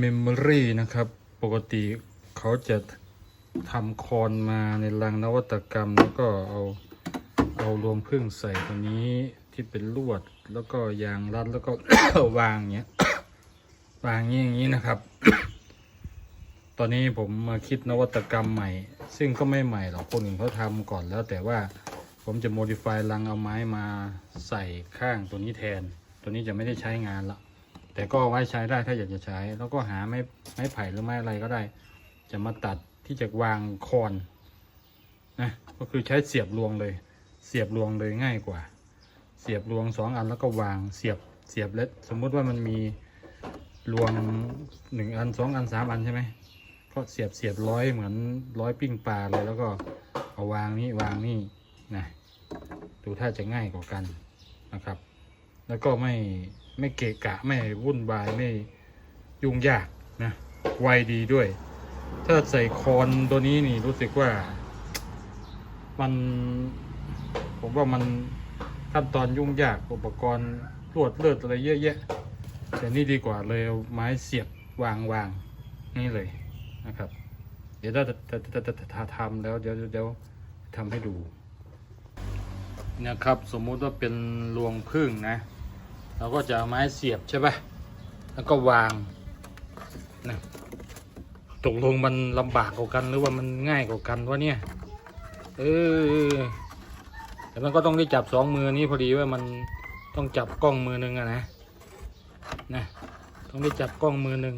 เมมโมรีนะครับปกติเขาจะทำคอนมาในรังนวัตกรรม แล้วก็เอาเอารวงพึ่งใส่ตัวนี้ที่เป็นลวดแล้วก็ยางรัดแล้วก็ วางเงี้ย วางอย่างงี้อย่างนี้นะครับ ตอนนี้ผมมาคิดนวัตกรรมใหม่ ซึ่งก็ไม่ใหม่หรอกคนอื่นเขาทำก่อนแล้ว แต่ว่าผมจะโมดิฟายรังเอาไม้มาใส่ข้างตัวนี้แทน ตัวนี้จะไม่ได้ใช้งานละ แต่ก็เอาไว้ใช้ได้ถ้าอยากจะใช้ แล้วก็หาไม้ไม้ไผ่หรือไม้อะไรก็ได้ จะมาตัดที่จะวางคอนนะก็คือใช้เสียบรวงเลย เสียบรวงเลยง่ายกว่า เสียบรวงสองอันแล้วก็วางเสียบเสียบแล้วสมมุติว่ามันมีรวงหนึ่งอันสองอันสามอันใช่ไหมก็เสียบเสียบร้อยเหมือนร้อยปิ้งปลาเลยแล้วก็เอาวางนี่วางนี่นะดูถ้าจะง่ายกว่ากันนะครับ แล้วก็ไม่ ไม่เกะกะไม่วุ่นวายไม่ยุ่งยากนะไวดีด้วย ถ้าใส่คอนตัวนี้นี่รู้สึกว่า มัน ผมว่ามันขั้นตอนยุ่งยากอุปกรณ์ตรวดเลือดอะไรเยอะแยะแต่นี่ดีกว่าเลยเอาไม้เสียบวางวางนี่เลยนะครับ เดี๋ยวถ้าถ้าถ้าถ้าถ้าทำแล้วเดี๋ยวเดี๋ยวทำให้ดูนะครับ สมมุติว่าเป็นรวงพึ่งนะ เราก็จะเอาไม้เสียบใช่ปะแล้วก็วางนะตกลงมันลำบากกว่ากันหรือว่ามันง่ายกว่ากันวะเนี่ย เออ แต่มันก็ต้องได้จับสองมือนี้พอดีว่ามันต้องจับกล้องมือหนึ่งอะนะ นะ ต้องได้จับกล้องมือหนึ่ง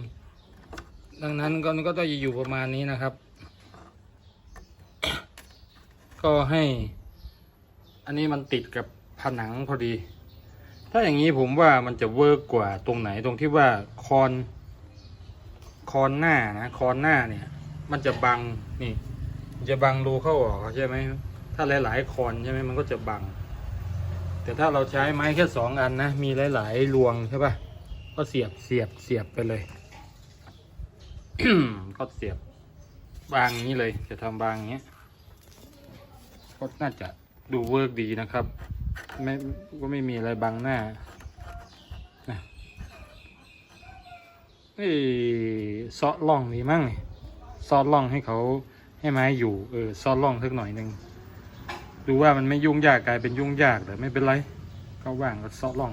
ดังนั้นก็ก็ต้องอยู่ประมาณนี้นะครับ ก็ให้ อันนี้มันติดกับผนังพอดี ถ้าอย่างนี้ผมว่ามันจะเวิร์กกว่าตรงไหนตรงที่ว่าคอน คอนหน้านะคอนหน้าเนี่ย มันจะบังนี่จะบังรูเข้าออกใช่ไหมถ้าหลาย ๆ คอนใช่ไหมมันก็จะบัง แต่ถ้าเราใช้ไม้แค่สองอันนะ มีหลาย ๆ รวงใช่ปะก็เสียบเสียบเสียบไปเลยก็เสียบบางนี้เลย จะทำบางอย่างเงี้ก็น่าจะดูเวิร์กดีนะครับ ไม่ก็ไม่มีอะไรบังหน้านี่ซอดล่องนี่มั้งซอดล่องให้เขาให้ไม้อยู่ เออซอดล่องสักหน่อยหนึ่งดูว่ามันไม่ยุ่งยากกลายเป็นยุ่งยากแต่ไม่เป็นไรก็ว่างก็ซอดล่อง